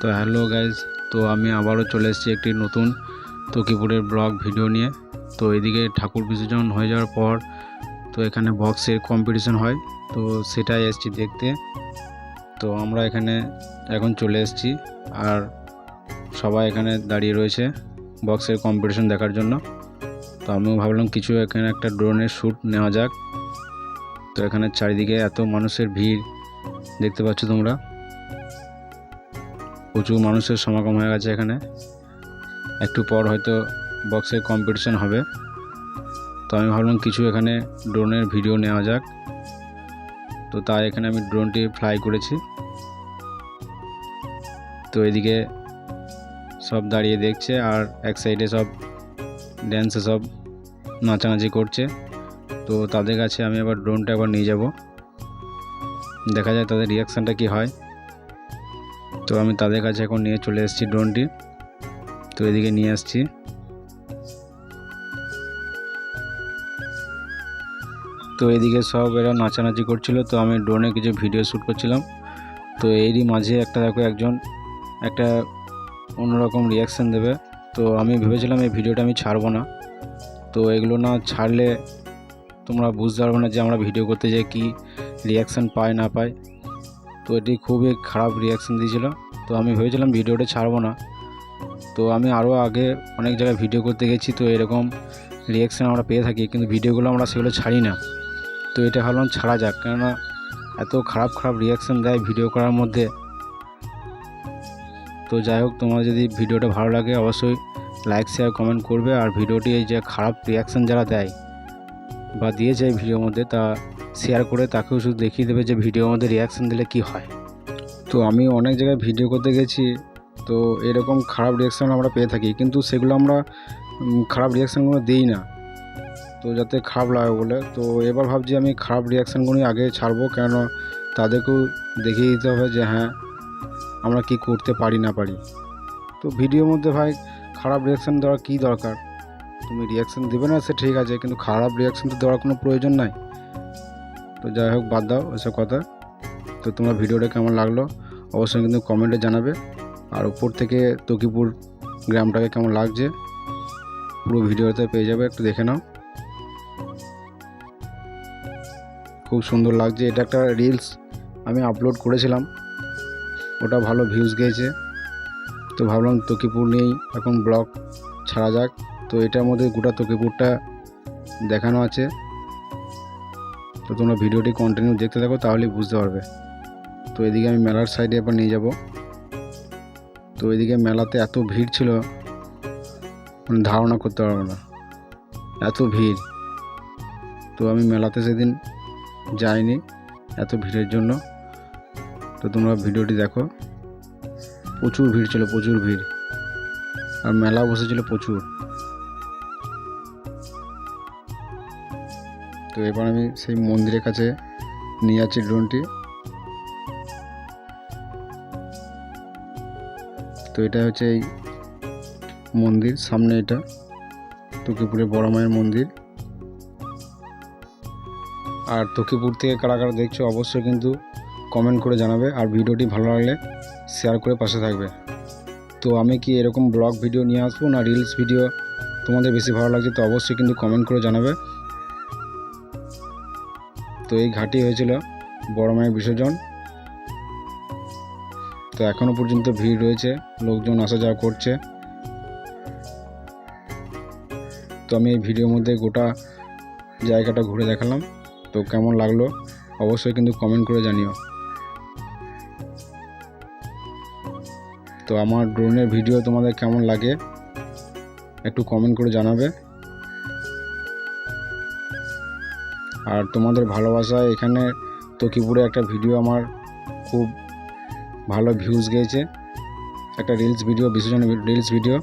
তো hello guys, তো আমি আবারও চলে এসেছি একটি নতুন তকিপুরের ব্লগ ভিডিও নিয়ে। তো এদিকে ঠাকুর বিসর্জন হয়ে যাওয়ার পর, তো এখানে বক্সের কম্পিটিশন হয়, তো সেটাই এসেছি দেখতে। তো আমরা এখানে এখন চলে এসেছি আর সবাই এখানে দাঁড়িয়ে রয়েছে বক্সের কম্পিটিশন দেখার জন্য। তো আমিও ভাবলাম কিছু এখানে একটা ড্রোনের শ্যুট নেওয়া যাক। তো এখানে চারিদিকে এত মানুষের ভিড়, দেখতে পাচ্ছ তোমরা? প্রচুর মানুষের সমাগম হয়ে গেছে এখানে। একটু পর হয়তো বক্সের কম্পিটিশন হবে। তো আমি ভাবলাম কিছু এখানে ড্রোনের ভিডিও নেওয়া যাক। তো তাই এখানে আমি ড্রোনটি ফ্লাই করেছি। তো এদিকে সব দাঁড়িয়ে দেখছে আর এক সাইডে সব ড্যান্সে সব নাচানাচি করছে। তো তাদের কাছে আমি আবার ড্রোনটা একবার নিয়ে যাব। দেখা যায় তাদের রিয়াকশানটা কি হয়। তো আমি তাদের কাছে এখন নিয়ে চলে এসেছি ড্রোনটি। তো এদিকে নিয়ে আসছি। তো এদিকে সব এরা নাচানাচি করছিল, তো আমি ড্রোনে কিছু ভিডিও শ্যুট করছিলাম। তো এরই মাঝে একটা দেখো একজন, একটা অন্যরকম রিয়াকশান দেবে। তো আমি ভেবেছিলাম এই ভিডিওটা আমি ছাড়বো না। তো এগুলো না ছাড়লে তোমরা বুঝতে পারবে না যে আমরা ভিডিও করতে যাই কী রিয়াকশান পায় না পায়। তো এটি খুবই খারাপ রিয়াকশান দিয়েছিল। তো আমি ভেবেছিলাম ভিডিওটা ছাড়বো না। তো আমি আরও আগে অনেক জায়গায় ভিডিও করতে গেছি, তো এরকম রিয়াকশান আমরা পেয়ে থাকি, কিন্তু ভিডিওগুলো আমরা সেগুলো ছাড়ি না। তো এটা ভাবলাম ছাড়া যাক, কেননা এত খারাপ খারাপ রিয়াকশান দেয় ভিডিও করার মধ্যে। তো যাই হোক তোমার যদি ভিডিওটা ভালো লাগে অবশ্যই লাইক শেয়ার কমেন্ট করবে। আর ভিডিওটি এই যে খারাপ রিয়াকশান যারা দেয় বা দিয়েছে এই ভিডিওর মধ্যে, তা শেয়ার করে তাকেও শুধু দেখিয়ে দেবে যে ভিডিওর মধ্যে রিয়াকশান দিলে কি হয়। তো আমি অনেক জায়গায় ভিডিও করতে গেছি, তো এরকম খারাপ রিয়াকশান আমরা পেয়ে থাকি, কিন্তু সেগুলো আমরা খারাপ রিয়াকশানগুলো দিই না। তো যাতে খারাপ লাগে বলে, তো এবার ভাবছি আমি খারাপ রিয়াকশানগুলোই আগে ছাড়বো কেন তাদেরকেও দেখিয়ে দিতে হবে যে হ্যাঁ আমরা কি করতে পারি না পারি। তো ভিডিওর মধ্যে ভাই, খারাপ রিয়াকশান দেওয়ার কী দরকার? তুমি রিয়াকশান দেবে না সে ঠিক আছে, কিন্তু খারাপ রিয়াকশান তো দেওয়ার কোনো প্রয়োজন নাই। তো যাই হোক, বাদ দাও ওসব কথা। তো তোমার ভিডিওটা কেমন লাগল? অবশ্যই কিন্তু কমেন্টে জানাবে। আর উপর থেকে তকিপুর গ্রামটাকে কেমন লাগছে, পুরো ভিডিওতে পেয়ে যাবে, একটু দেখে নাও। খুব সুন্দর লাগছে। এটা একটা রিলস আমি আপলোড করেছিলাম। ওটা ভালো ভিউজ গিয়েছে। তো ভাবলাম তকিপুর নিয়েই এখন ব্লগ ছাড়া যাক। তো এটার মধ্যে গোটা তকিপুরটা দেখানো আছে। তো তোমরা ভিডিওটি কন্টিনিউ দেখতে থাকো, তাহলেই বুঝতে পারবে। তো এদিকে আমি মেলার সাইডে এবার নিয়ে যাব। তো এদিকে মেলাতে এত ভিড় ছিল মানে ধারণা করতে পারব না। এত ভিড়। তো আমি মেলাতে সেদিন যাইনি এত ভিড়ের জন্য। তো তোমরা ভিডিওটি দেখো। প্রচুর ভিড় ছিল, প্রচুর ভিড়। আর মেলা বসেছিল প্রচুর। তো এবার আমি সেই মন্দিরের কাছে নিয়ে যাচ্ছি ড্রোনটি। তো এটা হচ্ছে এই মন্দির, সামনে এটা। তকিপুরের বড় মায়ের মন্দির। আর তকিপুর থেকে কারা কারা দেখছ অবশ্যই কিন্তু কমেন্ট করে জানাবে। আর ভিডিওটি ভালো লাগলে শেয়ার করে পাশে থাকবে। তো আমি কি এরকম ব্লগ ভিডিও নিয়ে আসব না রিলস ভিডিও তোমাদের বেশি ভালো লাগছে তো অবশ্যই কিন্তু কমেন্ট করে জানাবে। তো এই ঘাটি হয়েছিল বড় মায়ের বিসর্জন। তো এখনও পর্যন্ত ভিড় রয়েছে, লোকজন আসা যাওয়া করছে। তো আমি এই ভিডিওর মধ্যে গোটা জায়গাটা ঘুরে দেখালাম। তো কেমন লাগল অবশ্যই কিন্তু কমেন্ট করে জানিও। তো আমার ড্রোনের ভিডিও তোমাদের কেমন লাগে একটু কমেন্ট করে জানাবে। আর তোমাদের ভালোবাসা এখানে তকিপুরে একটা ভিডিও আমার খুব ভালো ভিউজ গিয়েছে। একটা রিলস ভিডিও বিসর্জন রিলস ভিডিও